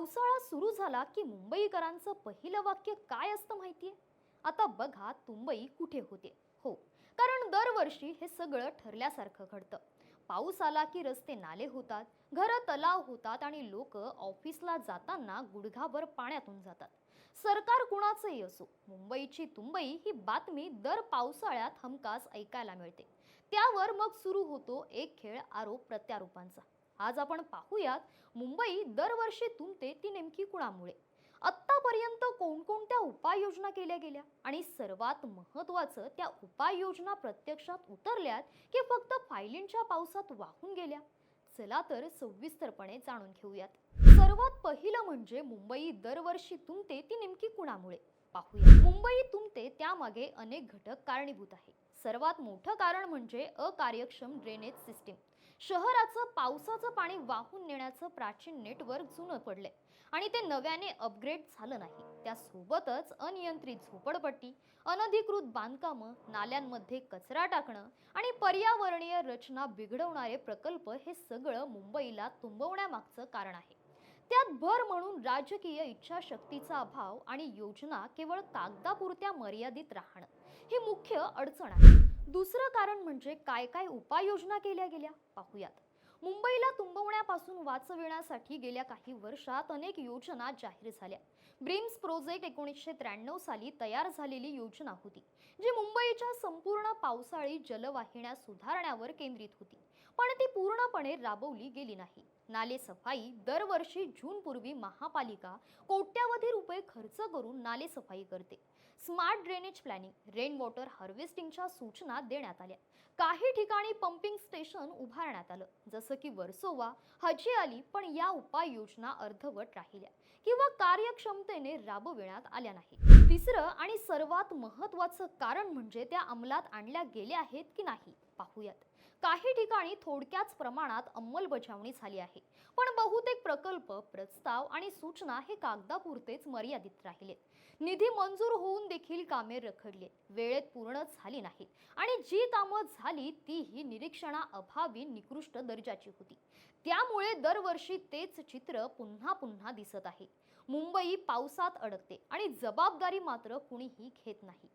पावसाळा सुरू झाला की मुंबईकरांचं पहिलं वाक्य काय असतं माहितीये? आता बघा तुंबई कुठे होते. हो कारण दरवर्षी हे सगळं ठरल्यासारखं घडतं. पाऊस आला की रस्ते नाले होतात घरं तलाव होतात आणि लोक ऑफिसला जाताना गुडघाभर पाण्यातून जातात. सरकार कुणाचंही असो मुंबईची तुंबई ही बातमी दर पावसाळ्यात हमखास ऐकायला मिळते. त्यावर मग सुरू होतो एक खेळ आरोप प्रत्यारोपांचा. आज आपण पाहूयात मुंबई दरवर्षी तुंबते ती नेमकी कुणामुळे? आत्तापर्यंत कोणकोणत्या उपाययोजना केल्या गेल्या? आणि सर्वात महत्त्वाचं त्या उपाययोजना प्रत्यक्षात उतरल्यात की फक्त फायलींच्या पावसात वाहून गेल्या? चला तर सविस्तरपणे जाणून घेऊयात. सर्वात पहिलं म्हणजे मुंबई दरवर्षी तुंबते ती नेमकी कुणामुळे? पाहूया मुंबई तुमते त्यामागे अनेक घटक कारणीभूत आहे. सर्वात मोठं कारण म्हणजे अकार्यक्षम ड्रेनेज सिस्टीम शहराचं पावसाचं पाणी वाहून नेण्याचं प्राचीन नेटवर्क जुनं पडले आणि ते नव्याने अपग्रेड झालं नाही. त्यासोबतच अनियंत्रित झोपडपट्टी अनधिकृत बांधकामं नाल्यांमध्ये कचरा टाकणं आणि पर्यावरणीय रचना बिघडवणारे प्रकल्प हे सगळं मुंबईला तुंबवण्यामागचं कारण आहे. त्यात भर म्हणून राजकीय इच्छाशक्तीचा अभाव आणि योजना केवळ कागदापुरत्या मर्यादित राहणं ही मुख्य अडचण आहे. दुसरं कारण म्हणजे काय काय उपाययोजना केल्या गेल्या? पाहूयात. मुंबईला तुंबवण्यापासून वाचविण्यासाठी गेल्या काही वर्षात अनेक योजना जाहीर झाल्या. ब्रिम्स प्रोजेक्ट एकोणीसशे त्र्याण्णव साली तयार झालेली योजना होती जी मुंबईच्या संपूर्ण पावसाळी जलवाहिन्या सुधारण्यावर केंद्रित होती. पण ती पूर्णपणे राबवली गेली नाही. नाले सफाई दरवर्षी जूनपूर्वी महापालिका कोट्यावधी रुपये खर्च करून नाले सफाई करते. Smart drainage planning rain water हार्वेस्टिंगच्या सूचना देण्यात आल्या. काही ठिकाणी पंपिंग स्टेशन उभारण्यात आलं जसं की वर्सोवा हजी आली पण या उपाययोजना अर्धवट राहिल्या किंवा कार्यक्षमतेने राबविण्यात आल्या नाही तिसरं आणि सर्वात महत्वाचं कारण म्हणजे त्या अंमलात आणल्या गेल्या आहेत की नाही पाहूयात. काही ठिकाणी थोडक्याच प्रमाणात अंमलबजावणी झाली आहे. पण बहुतेक प्रकल्प प्रस्ताव आणि सूचना हे कागदापुरतेच मर्यादित राहिले. निधी मंजूर होऊन देखील कामे रखडलीत वेळेत पूर्ण झाली नाहीत आणि जी कामं झाली तीही निरीक्षणा अभावी निकृष्ट दर्जाची होती. त्यामुळे दरवर्षी तेच चित्र पुन्हा पुन्हा दिसत आहे. मुंबई पावसात अडकते आणि जबाबदारी मात्र कुणीही घेत नाही.